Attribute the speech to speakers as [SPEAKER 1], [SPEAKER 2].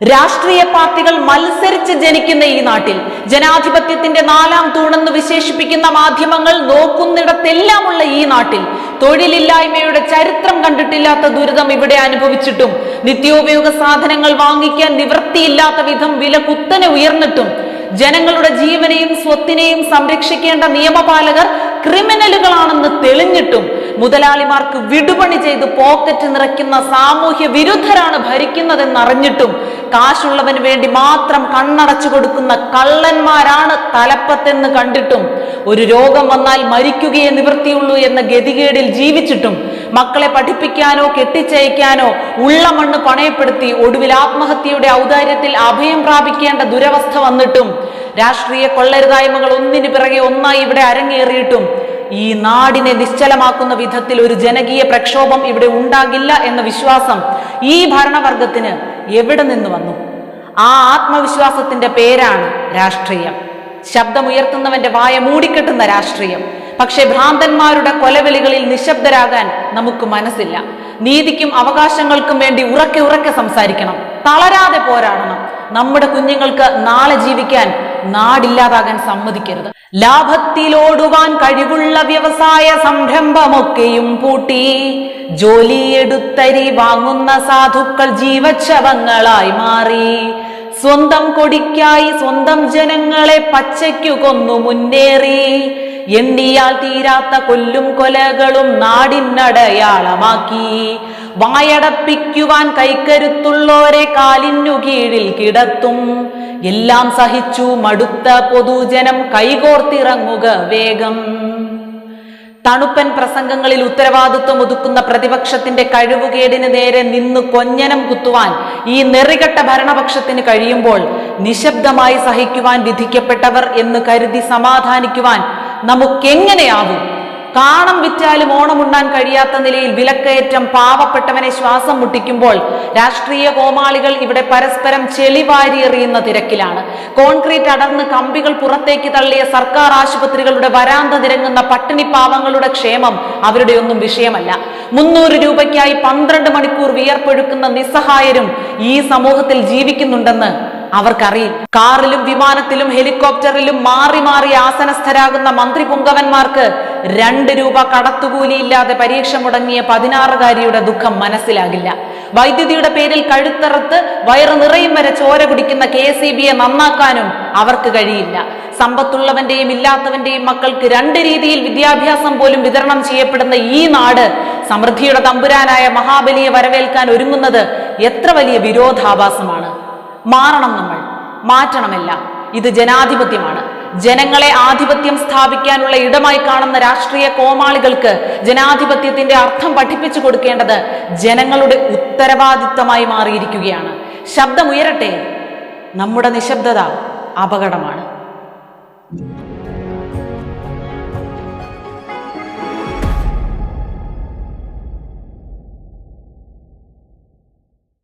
[SPEAKER 1] രാഷ്ട്രീയ പാർട്ടികൾ മത്സരിച്ച് ജനിക്കുന്ന ഈ നാട്ടിൽ ജനാധിപത്യത്തിന്റെ നാലാം തൂണെന്ന് വിശേഷിപ്പിക്കുന്ന മാധ്യമങ്ങൾ നോക്കുന്നിടത്തെല്ലാമുള്ള ഈ നാട്ടിൽ തൊഴിലില്ലായ്മയുടെ ചരിത്രം കണ്ടിട്ടില്ലാത്ത ദുരിതം ഇവിടെ അനുഭവിച്ചിട്ടും നിത്യോപയോഗ സാധനങ്ങൾ വാങ്ങിക്കാൻ നിവൃത്തിയില്ലാത്ത വിധം വില കുത്തനെ ഉയർന്നിട്ടും ജനങ്ങളുടെ ജീവനെയും സ്വത്തിനെയും സംരക്ഷിക്കേണ്ട നിയമപാലകർ ക്രിമിനലുകളാണെന്ന് തെളിഞ്ഞിട്ടും മുതലാളിമാർക്ക് വിടുപണി ചെയ്ത് പോക്കറ്റ് നിറയ്ക്കുന്ന സാമൂഹ്യ വിരുദ്ധരാണ് ഭരിക്കുന്നതെന്നറിഞ്ഞിട്ടും കാശുള്ളവന് വേണ്ടി മാത്രം കണ്ണടച്ചു കൊടുക്കുന്ന കള്ളന്മാരാണ് തലപ്പത്തെന്ന് കണ്ടിട്ടും ഒരു രോഗം വന്നാൽ മരിക്കുകയെ നിവൃത്തിയുള്ളൂ എന്ന ഗതികേടിൽ ജീവിച്ചിട്ടും മക്കളെ പഠിപ്പിക്കാനോ കെട്ടിച്ചയക്കാനോ ഉള്ള മണ്ണ് പണയപ്പെടുത്തി ഒടുവിൽ ആത്മഹത്യയുടെ ഔദാര്യത്തിൽ അഭയം പ്രാപിക്കേണ്ട ദുരവസ്ഥ വന്നിട്ടും രാഷ്ട്രീയ കൊള്ളരുതായ്മകൾ ഒന്നിനു പിറകെ ഒന്നായി ഇവിടെ അരങ്ങേറിയിട്ടും ഈ നാടിനെ നിശ്ചലമാക്കുന്ന വിധത്തിൽ ഒരു ജനകീയ പ്രക്ഷോഭം ഇവിടെ ഉണ്ടാകില്ല എന്ന വിശ്വാസം ഈ ഭരണവർഗത്തിന് എവിടെ നിന്ന് വന്നു? ആ ആത്മവിശ്വാസത്തിന്റെ പേരാണ് രാഷ്ട്രീയം. ശബ്ദമുയർത്തുന്നവന്റെ വായ മൂടിക്കെട്ടുന്ന രാഷ്ട്രീയം. പക്ഷെ ഭ്രാന്തന്മാരുടെ കൊലവിളികളിൽ നിശബ്ദരാകാൻ നമുക്ക് മനസ്സില്ല. നീതിക്കും അവകാശങ്ങൾക്കും വേണ്ടി ഉറക്കെ ഉറക്കെ സംസാരിക്കണം. തളരാതെ പോരാടണം. നമ്മുടെ കുഞ്ഞുങ്ങൾക്ക് നാളെ ജീവിക്കാൻ നാടില്ലാതാകാൻ സമ്മതിക്കരുത്. ലാഭത്തിലോടുവാൻ കഴിവുള്ള വ്യവസായ സംരംഭമൊക്കെയും പൂട്ടി. ജോലിയെടുത്തരി വാങ്ങുന്ന സാധുക്കൾ ജീവക്ഷവങ്ങളായി മാറി. സ്വന്തം കൊടിക്കായി സ്വന്തം ജനങ്ങളെ പച്ചയ്ക്കു കൊന്നു മുന്നേറി. എണ്ണിയാൽ തീരാത്ത കൊല്ലും കൊലകളും നാടിനടയാളമാക്കി. വായടപ്പിക്കുവാൻ കൈക്കരുത്തുള്ളോരെ കാലിനു കീഴിൽ കിടത്തും. എല്ലാം സഹിച്ചു മടുത്ത പൊതുജനം കൈകോർത്തിറങ്ങുക വേഗം. തണുപ്പൻ പ്രസംഗങ്ങളിൽ ഉത്തരവാദിത്വം ഒതുക്കുന്ന പ്രതിപക്ഷത്തിന്റെ കഴിവുകേടിന് നേരെ നിന്ന് കൊഞ്ഞനം കുത്തുവാൻ ഈ നെറികെട്ട ഭരണപക്ഷത്തിന് കഴിയുമ്പോൾ നിശബ്ദമായി സഹിക്കുവാൻ വിധിക്കപ്പെട്ടവർ എന്ന് കരുതി സമാധാനിക്കുവാൻ നമുക്കെങ്ങനെയാവും? കാണം വിറ്റാലും ഓണമുണ്ണാൻ കഴിയാത്ത നിലയിൽ വിലക്കയറ്റം പാവപ്പെട്ടവനെ ശ്വാസം മുട്ടിക്കുമ്പോൾ രാഷ്ട്രീയ കോമാളികൾ ഇവിടെ പരസ്പരം ചെളിവാരിയെറിയുന്ന തിരക്കിലാണ്. കോൺക്രീറ്റ് അടർന്ന് കമ്പികൾ പുറത്തേക്ക് തള്ളിയ സർക്കാർ ആശുപത്രികളുടെ വരാന്ത നിരങ്ങുന്ന പട്ടിണി പാവങ്ങളുടെ ക്ഷേമം അവരുടെ ഒന്നും വിഷയമല്ല. മുന്നൂറ് രൂപയ്ക്കായി പന്ത്രണ്ട് മണിക്കൂർ വിയർപ്പൊഴുക്കുന്ന നിസ്സഹായരും ഈ സമൂഹത്തിൽ ജീവിക്കുന്നുണ്ടെന്ന് അവർക്കറിയും കാറിലും വിമാനത്തിലും ഹെലികോപ്റ്ററിലും മാറി മാറി ആസനസ്ഥരാകുന്ന മന്ത്രി പുങ്കവന്മാർക്ക് രണ്ട് രൂപ കടത്തുകൂലിയില്ലാതെ പരീക്ഷ മുടങ്ങിയ പതിനാറുകാരിയുടെ ദുഃഖം മനസ്സിലാകില്ല. വൈദ്യുതിയുടെ പേരിൽ കഴുത്തറുത്ത് വയറ് നിറയും വരെ ചോര കുടിക്കുന്ന കെ എസ് നന്നാക്കാനും അവർക്ക് കഴിയില്ല. സമ്പത്തുള്ളവന്റെയും ഇല്ലാത്തവന്റെയും മക്കൾക്ക് രണ്ട് രീതിയിൽ വിദ്യാഭ്യാസം പോലും വിതരണം ചെയ്യപ്പെടുന്ന ഈ നാട് സമൃദ്ധിയുടെ തമ്പുരാനായ മഹാബലിയെ വരവേൽക്കാൻ ഒരുങ്ങുന്നത് എത്ര വലിയ വിരോധാഭാസമാണ്. മാറണം നമ്മൾ മാറ്റണമല്ല. ഇത് ജനാധിപത്യമാണ്. ജനങ്ങളെ ആധിപത്യം സ്ഥാപിക്കാനുള്ള ഇടമായി കാണുന്ന രാഷ്ട്രീയ കോമാളികൾക്ക് ജനാധിപത്യത്തിന്റെ അർത്ഥം പഠിപ്പിച്ചു കൊടുക്കേണ്ടത് ജനങ്ങളുടെ ഉത്തരവാദിത്തമായി മാറിയിരിക്കുകയാണ്. ശബ്ദമുയരട്ടെ. നമ്മുടെ നിശബ്ദത അപകടമാണ്.